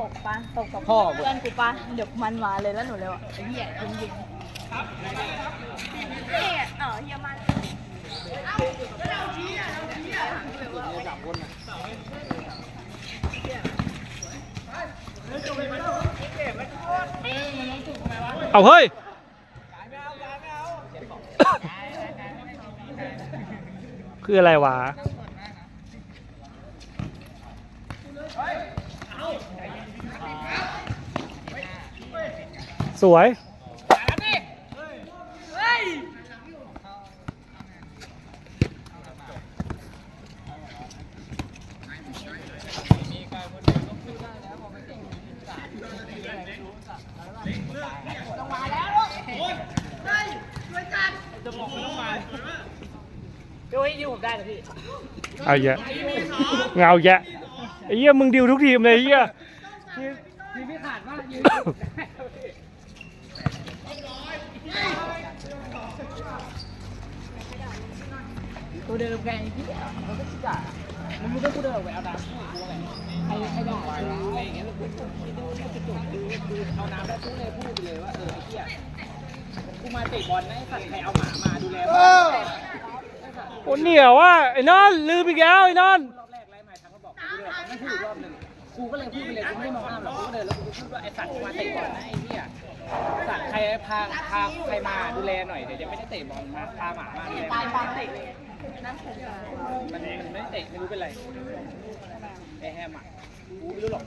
ตกปะตกกับพ่อเพื่อนกูปะเดี๋ยวมันมาเลยแล้วหนูเลยว่าไอ้เหี้ยยิงยิงเนี่ยเออเฮียมันเอาเฮ้ยคืออะไรวะ สวยดูให้ยูผมได้เหรอพี่เอาแยะเงาแยะ ไอ้เหี้ยมึงดิวทุกทีมเลยไอ้เหี้ยยืนไม่ขาดมากยืนตัวเดิมไงพี่มันก็จ่ามันไม่ต้องกูเดินออกไปเอาน้ำกูไงใครใครได้อะไรอย่างเงี้ยแล้วกูคิดดูนี่จะจุดดูดูเอาน้ำแล้วพูดเลยพูดไปเลยว่าเออไอ้เหี้ยกูมาเตะบอลนะไอ้สัตว์ใครเอาหมามาดูแลโอ้เหนียวว่ะไอ้นอนลืมอีกแล้วไอ้นอน พูดอีกรอบหนึ่งกูก็เลยพูดไปเลยกูไม่ได้มองหน้าหรอกกูก็เดินแล้วกูก็พูดว่าไอ้สัตว์มาเตะบอลนะไอ้เหี้ยสัตว์ใครพาพาใครมาดูแลหน่อยเดี๋ยวยังไม่ได้เตะบอลมาพาหมามาดูแลตายปาตินั่นคือมันมันไม่ได้เตะไม่รู้เป็นไรไอ้แฮมอะกูไม่รู้หรอก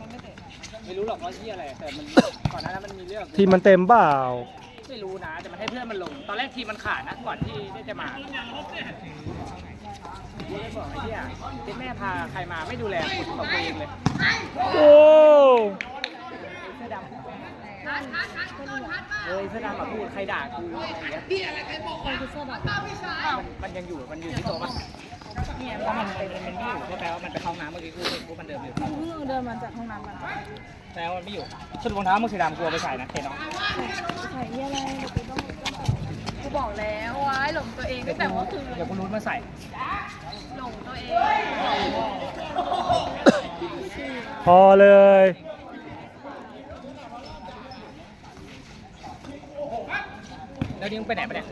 ไม่รู้หรอกว่าที่อะไรแต่มันก่อนหน้านั้นมันมีเรื่องทีมมันเต็มเปล่าไม่รู้นะแต่มันให้เพื่อนมันลง ตอนแรกทีมมันขาดนะก่อนที่ได้จะมา กูเลยบอกไอ้เหี้ยเจ๊แม่พาใครมาไม่ดูแลคุณของตัวเองเลยโอ้เสื้อดำเฮ้ยเสื้อดำมาพูดใครด่ากูอะไรอย่างเงี้ยคนเสื้อดำมันยังอยู่มันอยู่ที่โต๊ะปะเนี่ยเพราะมันเป็นมันไม่อยู่ก็แปลว่ามันไปเข้าห้องน้ำเมื่อกี้กูเห็นกูมันเดินอยู่เพิ่งเดินมาจากห้องน้ำมาแปลว่ามันไม่อยู่ชุดรองเท้ามึงสีดำกลัวไปใส่นะเคน้องใส่เหี้ยอะไรเดี๋ยวกูต้อง บอกแล้วว่าให้หลงตัวเองตั้งแต่เมื่อคืนเดี๋ยวกูรู้มาใส่ หลงตัวเองพอเลย แล้วนี่มึงไปไหนปะเนี่ย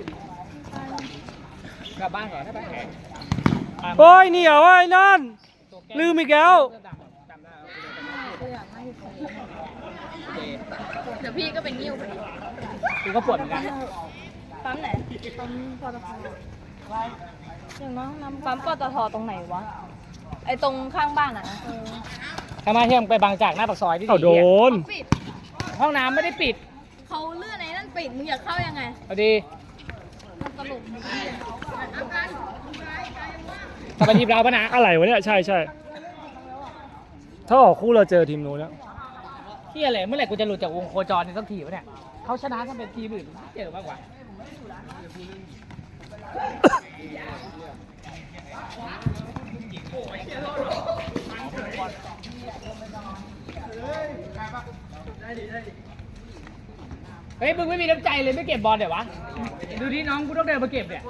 กลับบ้านก่อนได้ปะโอ้ยเหนียวว่ะไอ้นอนลืมอีกแล้วจำได้กูอยากให้ใครโอเคเดี๋ยวพี่ก็เป็นนิ้วพอดีกูก็ปวดเหมือนกัน ปั๊มไหน ปั๊มปตทอย่างน้องน้ำปั๊มปตทตรงไหนวะ ไอตรงข้างบ้านอะนะทำไมเที่ยงไปบางจากหน้าปากซอยที่เอาโดน ปิดห้องน้ำไม่ได้ปิดเขาเลื่อนไอ้นั่นปิดมึงอยากเข้ายังไงเอาดีมันตลกจะไปทีมเราปะนะอะไรวะเนี่ย ใช่ใช่ถ้าออกคู่เราเจอทีมนู้นแล้วที่อะไรเมื่อไหร่กูจะหลุดจากวงโคจรนี่สักทีวะเนี่ยเขาชนะกันเป็นทีมอื่นเจอมากกว่า เฮ้ย มึงไม่มีน้ำใจเลยไม่เก็บบอลเดี๋ยววะ ดูที่น้องกูต้องเดินมาเก็บเนี่ย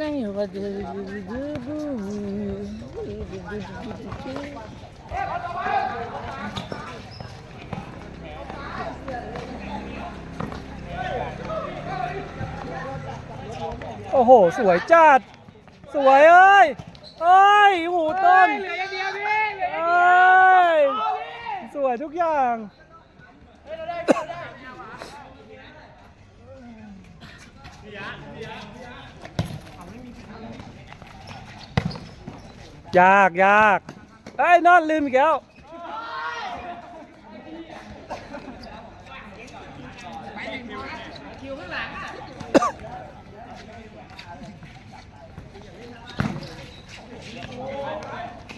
นั่งอยู่ก็ดู โอ้โห สวยจัด สวยเอ้ย เอ้ยหูต้น เอ้ย สวยทุกอย่าง ยากยากเอ้ยนอนลืมอีกแล้วคิวข้างหลังอะ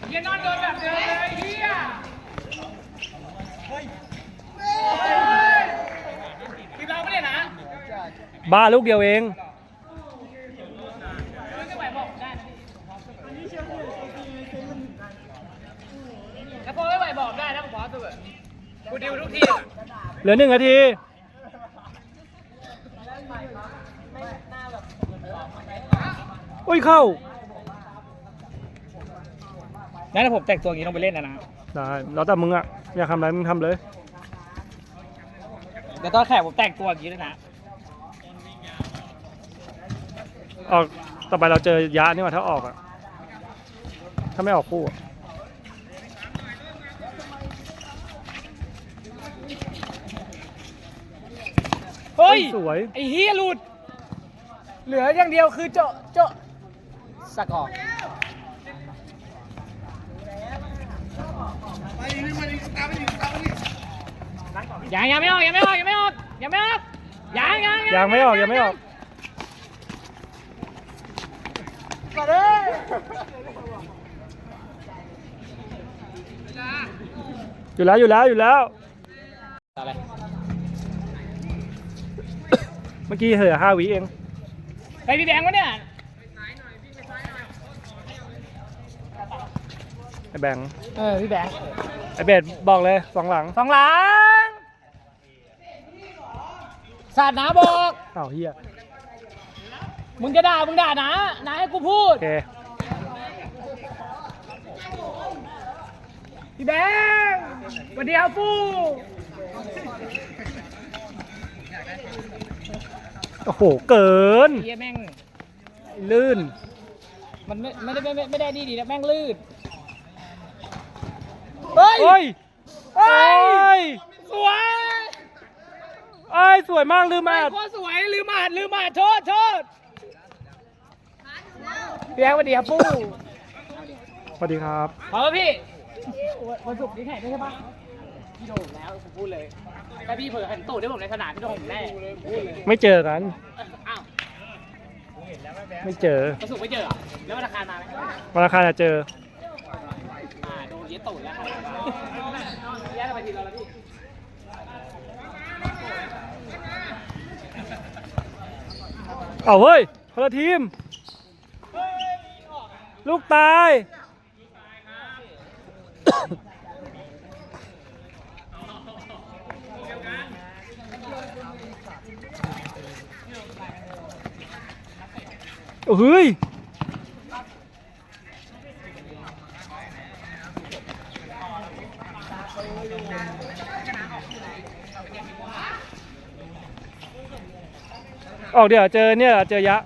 เฮียนอนโดนแบบเดิมเลยเฮียทีมเราไม่ได้นะ บ้าลูกเดียวเองมึง บอกได้นะขอเสมอกูดิวทุกทีเหลือหนึ่งนาทีอุ้ยเข้างั้นถ้าผมแตกตัวอย่างนี้ต้องไปเล่นนะนะได้เราแต่มึงอะอยากทำอะไรมึงทำเลยเดี๋ยวตอนแข่งผมแตกตัวอย่างนี้ด้นะออกต่อไปเราเจอยะนี่ว่าถ้าออกอะถ้าไม่ออกคู่ สวย ไอ้เฮียหลุด เหลืออย่างเดียวคือเจาะเจาะสกอร์ยังยังไม่ออกยังไม่ออกยังไม่ออกยังไม่ออกยังยังยังไม่ออกยังไม่ออกก่อนเลยอยู่แล้วอยู่แล้วอยู่แล้ว มื่อกี้เหลือห้าวิเองไปพี่แบงค์วะเนี่ย ไอ้แบงค์เออพี่แบงค์ไอ้เบสบอกเลยสองหลังสองหลังสาดน้าบอก อ้าวเฮียมึงจะด่า มึงด่านะนะให้กูพูด โอเคพี่แบงค์สวัสดีครับฟู โอ้โห เกิน เฮียแม่ง ลื่น มันไม่ไม่ได้ไม่ไม่ไม่ได้ดีดีนะแม่งลื่น เฮ้ย เฮ้ย เฮ้เฮ้ยยสวยเอ้ย สวยมากลืมไม่มาดโคตรสวยลืมอาดลืมอาดโทษโทษพี่แบงค์สวัสดีครับฟูสวัสดีครับพอแล้วพี่วันศุกร์นี้แข่งด้วยใช่ปะ พี่โดนผมแล้วผมพูดเลยถ้าพี่เผลอหันตูดให้ผมในสนามพี่โดนผมแน่พูดเลยไม่เจอกัน อ้าวไม่เจอวันศุกร์ไม่เจอเหรอแล้ววันอังคารมาไหมวันอังคารจะเจอ อ่าโดนเย็ดตูดแล้วครับแย่ไปทีเราแล้วพี่เอาเฮ้ยคนละทีม ลูกตาย เฮ้ยออกเดี๋ยวเจอเนี่ยเจอยะ